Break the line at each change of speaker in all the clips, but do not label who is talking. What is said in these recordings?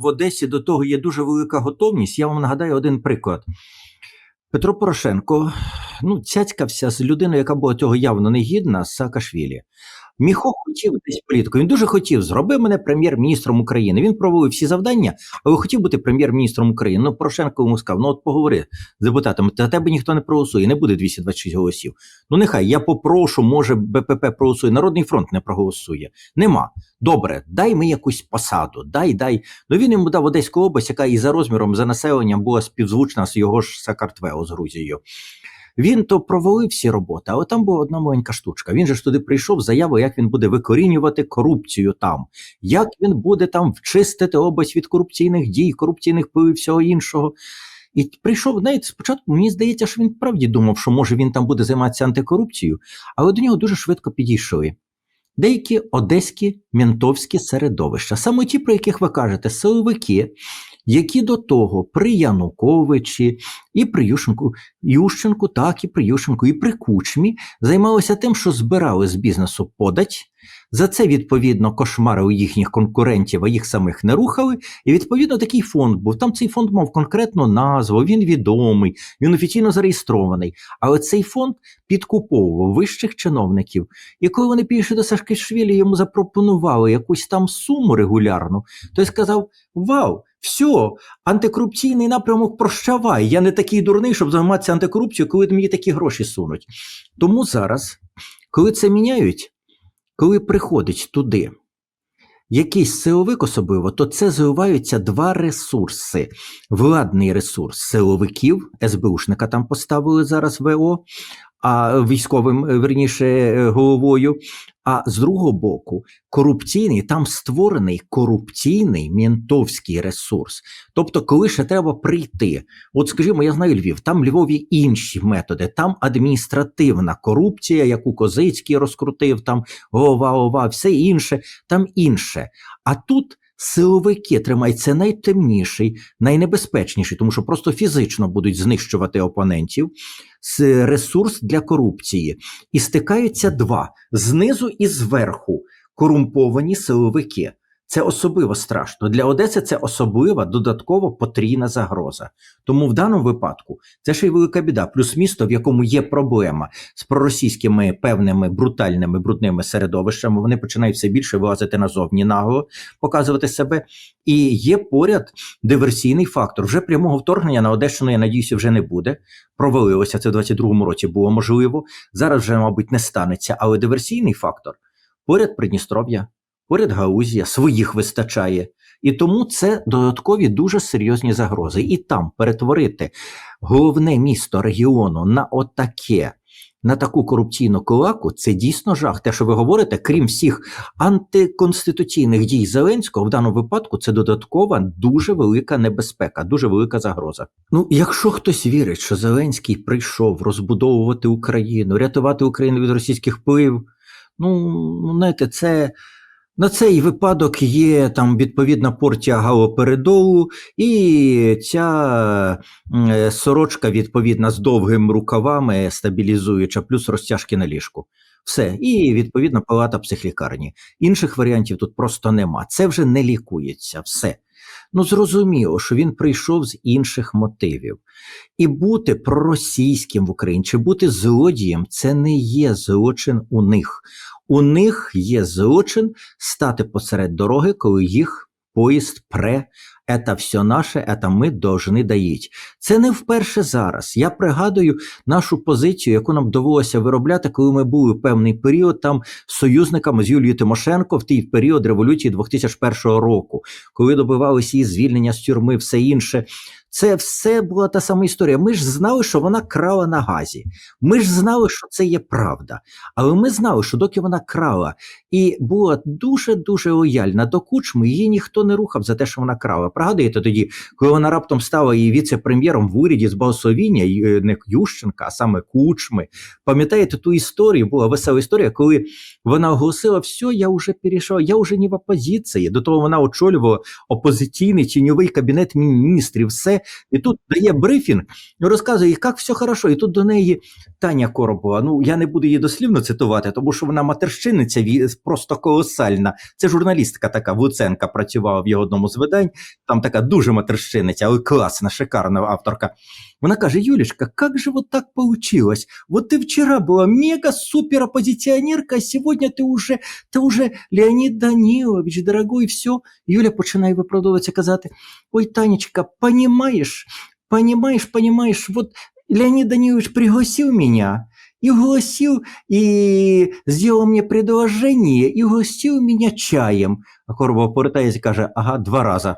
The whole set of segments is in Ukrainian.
в Одесі до того є дуже велика готовність. Я вам нагадаю один приклад. Петро Порошенко ну, цяцькався з людиною, яка була цього явно негідна, з Саакашвілі. Міхо хотів десь політику. Він дуже хотів, зроби мене прем'єр-міністром України. Він проводив всі завдання, але хотів бути прем'єр-міністром України. Ну, Порошенко йому сказав: ну от поговори з депутатами, за тебе ніхто не проголосує, не буде 226 голосів. Ну нехай я попрошу, може БПП проголосує, Народний фронт не проголосує. Нема. Добре, дай ми якусь посаду, дай, дай. Ну він йому дав Одеську область, яка і за розміром, за населенням була співзвучна з його ж Сакартвео з Грузією. Він то провалив всі роботи, але там була одна маленька штучка. Він же ж туди прийшов з заявою, як він буде викорінювати корупцію там, як він буде там вчистити область від корупційних дій, корупційних впливів всього іншого. І прийшов, навіть спочатку, мені здається, що він правді думав, що може він там буде займатися антикорупцією, але до нього дуже швидко підійшли. Деякі одеські ментовські середовища, саме ті, про яких ви кажете, силовики, які до того при Януковичі і при Ющенку, Ющенку, так і при Ющенку, і при Кучмі займалися тим, що збирали з бізнесу подать. За це, відповідно, кошмарили їхніх конкурентів, а їх самих не рухали. І відповідно такий фонд був. Там цей фонд мав конкретну назву, він відомий, він офіційно зареєстрований. Але цей фонд підкуповував вищих чиновників. І коли вони пішли до Сашкишвілі, йому запропонували якусь там суму регулярну, той сказав: Вау! Все, антикорупційний напрямок прощавай. Я не такий дурний, щоб займатися антикорупцією, коли мені такі гроші сунуть. Тому зараз, коли це міняють, коли приходить туди якийсь силовик особливо, то це заливаються два ресурси: владний ресурс силовиків, СБУшника там поставили зараз ВО, а військовим, е, верніше, е, головою. А з другого боку, корупційний, там створений корупційний ментовський ресурс. Тобто, коли ще треба прийти, от скажімо, я знаю Львів, там Львові інші методи, там адміністративна корупція, яку Козицький розкрутив, там голова, ова, все інше, там інше. А тут силовики тримаються найтемніший, найнебезпечніший, тому що просто фізично будуть знищувати опонентів. Ресурс для корупції. І стикаються два знизу і зверху корумповані силовики. Це особливо страшно. Для Одеси це особлива додаткова потрійна загроза. Тому в даному випадку це ще й велика біда. Плюс місто, в якому є проблема з проросійськими певними брутальними брудними середовищами. Вони починають все більше вилазити назовні нагло, показувати себе. І є поряд диверсійний фактор. Вже прямого вторгнення на Одещину, я надіюся, вже не буде. Провалилося це в 22-му році. Було можливо. Зараз вже, мабуть, не станеться. Але диверсійний фактор поряд Придністров'я, поряд Гаузія, своїх вистачає. І тому це додаткові дуже серйозні загрози. І там перетворити головне місто регіону на отаке. На таку корупційну кулаку це дійсно жах. Те, що ви говорите, крім всіх антиконституційних дій Зеленського, в даному випадку це додаткова дуже велика небезпека, дуже велика загроза. Ну, якщо хтось вірить, що Зеленський прийшов розбудовувати Україну, рятувати Україну від російських впливів, ну ну, знаєте, це. На цей випадок є там відповідна порція галоперидолу і ця е, сорочка відповідна з довгими рукавами стабілізуюча, плюс розтяжки на ліжку. Все, і відповідна палата психлікарні. Інших варіантів тут просто нема. Це вже не лікується. Все. Ну, зрозуміло, що він прийшов з інших мотивів. І бути проросійським в Україні чи бути злодієм це не є злочин у них. У них є злочин стати посеред дороги, коли їх поїзд пре. Это все наше, это ми должны доїть. Це не вперше зараз. Я пригадую нашу позицію, яку нам довелося виробляти, коли ми були в певний період там з союзниками з Юлією Тимошенко в той період революції 2001 року, коли добивалися її звільнення з тюрми, все інше. Це все була та сама історія. Ми ж знали, що вона крала на газі. Ми ж знали, що це є правда. Але ми знали, що доки вона крала і була дуже дуже лояльна до кучми, її ніхто не рухав за те, що вона крала. Пригадуєте тоді, коли вона раптом стала її віце-прем'єром в уряді з Балсовіння, не Ющенка, а саме кучми. Пам'ятаєте ту історію? Була весела історія, коли вона оголосила, все, я вже перейшла, я вже не в опозиції. До того вона очолювала опозиційний тіньовий кабінет міністрів. Все все. І тут дає брифінг, і розказує, як все хорошо. І тут до неї Таня Коробова. Ну я не буду її дослівно цитувати, тому що вона матерщиниця ві- просто колосальна. Це журналістка така Луценка працювала в його одному з видань. Там така дуже матерщиниця, але класна, шикарна авторка. Вона каже: Юлечка, как же вот так получилось? Вот ты вчера была мега супер оппозиционерка, а сегодня ты уже, ты уже Леонид Данилович, дорогой, все. Юля починає виправдовуватися казати: Ой, Танечка, понимаешь, понимаешь, понимаешь, вот Леонид Данилович пригласил меня, и угостил, и сделал мне предложение, и угостил меня чаем. А Коробов повертається і каже: ага, два рази.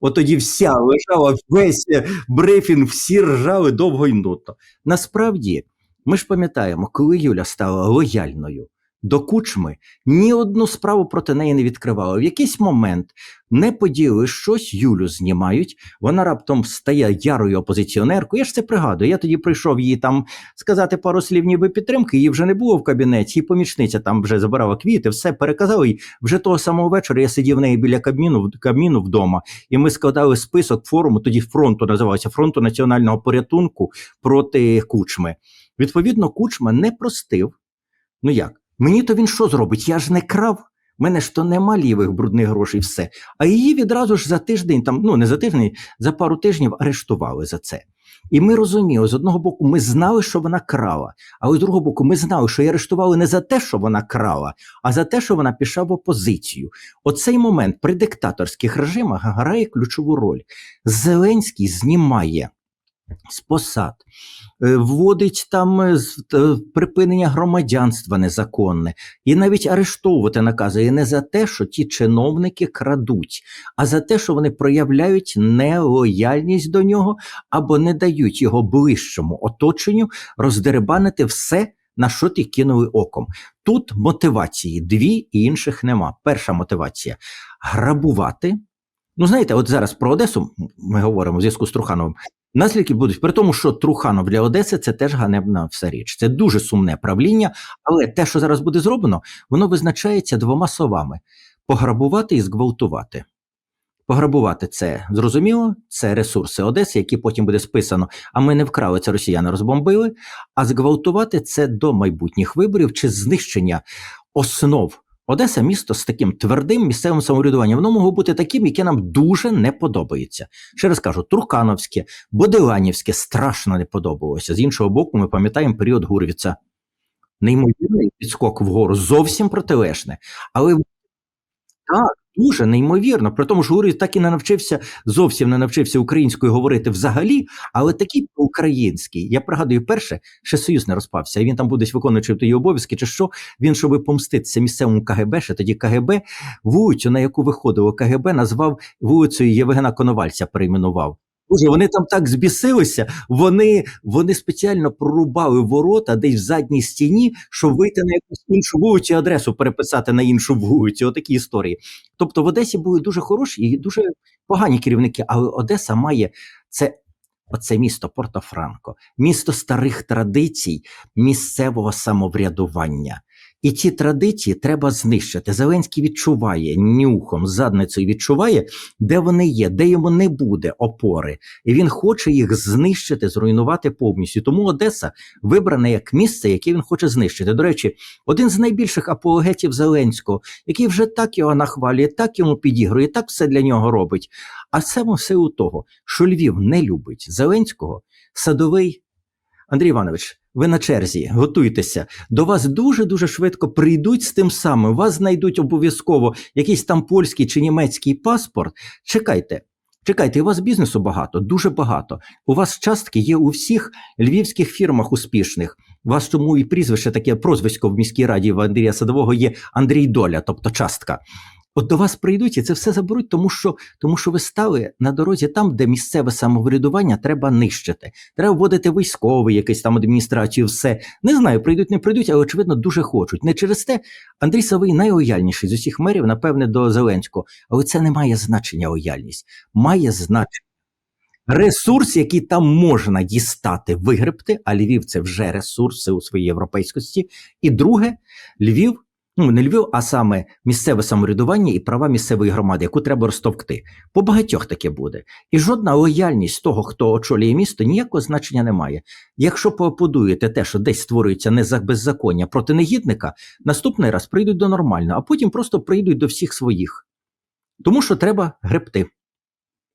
От тоді вся лежала весь е, брифінг, всі ржали довго й нудно. Насправді, ми ж пам'ятаємо, коли Юля стала лояльною до кучми, ні одну справу проти неї не відкривала. В якийсь момент не поділи щось, Юлю знімають, вона раптом стає ярою опозиціонеркою. Я ж це пригадую. Я тоді прийшов їй там сказати пару слів, ніби підтримки. Її вже не було в кабінеті, і помічниця там вже забирала квіти, все переказала. І вже того самого вечора я сидів в неї біля кабміну, кабміну вдома, і ми складали список форуму, тоді фронту називався фронту національного порятунку проти кучми. Відповідно, кучма не простив. Ну як? Мені то він що зробить? Я ж не крав. Мене ж то нема лівих брудних грошей, все. А її відразу ж за тиждень, там, ну не за тиждень, за пару тижнів арештували за це. І ми розуміли, з одного боку, ми знали, що вона крала, але з другого боку, ми знали, що її арештували не за те, що вона крала, а за те, що вона пішла в опозицію. Оцей момент при диктаторських режимах грає ключову роль. Зеленський знімає з посад, е, вводить там е, е, припинення громадянства незаконне, і навіть арештовувати наказує не за те, що ті чиновники крадуть, а за те, що вони проявляють нелояльність до нього або не дають його ближчому оточенню роздеребанити все. На що ти кинули оком? Тут мотивації дві і інших нема. Перша мотивація грабувати. Ну, знаєте, от зараз про Одесу ми говоримо в зв'язку з Трухановим. Наслідки будуть при тому, що Труханов для Одеси це теж ганебна вся річ. Це дуже сумне правління, але те, що зараз буде зроблено, воно визначається двома словами: пограбувати і зґвалтувати. Пограбувати це зрозуміло, це ресурси Одеси, які потім буде списано. А ми не вкрали це росіяни розбомбили. А зґвалтувати це до майбутніх виборів чи знищення основ. Одеса місто з таким твердим місцевим самоврядуванням. Воно могло бути таким, яке нам дуже не подобається. Ще раз кажу, Туркановське, Бодиланівське страшно не подобалося. З іншого боку, ми пам'ятаємо період Гурвіца. Неймовірний підскок вгору, зовсім протилежне. Але так, дуже неймовірно. При тому, що Гурвіц так і не навчився, зовсім не навчився українською говорити взагалі, але такий український. Я пригадую, перше, ще Союз не розпався, і він там буде виконуючи тої обов'язки, чи що він, щоб помститися місцевому КГБ, ще тоді КГБ, вулицю, на яку виходило КГБ, назвав вулицею Євгена Коновальця, перейменував. Боже, вони там так збісилися, вони, вони спеціально прорубали ворота десь в задній стіні, щоб вийти на якусь іншу вулицю адресу переписати на іншу вулицю. Отакі історії. Тобто в Одесі були дуже хороші і дуже погані керівники, але Одеса має це. Оце місто Порто-Франко, місто старих традицій, місцевого самоврядування. І ці традиції треба знищити. Зеленський відчуває нюхом, задницею відчуває, де вони є, де йому не буде опори. І він хоче їх знищити, зруйнувати повністю. Тому Одеса вибрана як місце, яке він хоче знищити. До речі, один з найбільших апологетів Зеленського, який вже так його нахвалює, так йому підігрує, так все для нього робить. А саме все у того, що Львів не любить Зеленського, садовий. Андрій Іванович, ви на черзі, готуйтеся. До вас дуже дуже швидко прийдуть з тим самим. Вас знайдуть обов'язково якийсь там польський чи німецький паспорт. Чекайте. Чекайте, у вас бізнесу багато, дуже багато. У вас частки є у всіх львівських фірмах успішних. У вас тому і прізвище таке прозвисько в міській раді в Андрія Садового є Андрій Доля, тобто частка. От до вас прийдуть і це все заберуть, тому що, тому що ви стали на дорозі там, де місцеве самоврядування треба нищити. Треба вводити військовий, якийсь там адміністрацію, все. Не знаю, прийдуть, не прийдуть, але очевидно дуже хочуть. Не через те Андрій Савий найлояльніший з усіх мерів, напевне, до Зеленського. Але це не має значення лояльність. Має значення ресурс, який там можна дістати, вигребти, а Львів це вже ресурси у своїй європейськості. І друге, Львів Ну, не Львів, а саме місцеве самоврядування і права місцевої громади, яку треба розтовкти. По багатьох таке буде. І жодна лояльність того, хто очолює місто, ніякого значення не має. Якщо поаплодуєте те, що десь створюється не за беззаконня проти негідника, наступний раз прийдуть до нормального, а потім просто прийдуть до всіх своїх. Тому що треба гребти.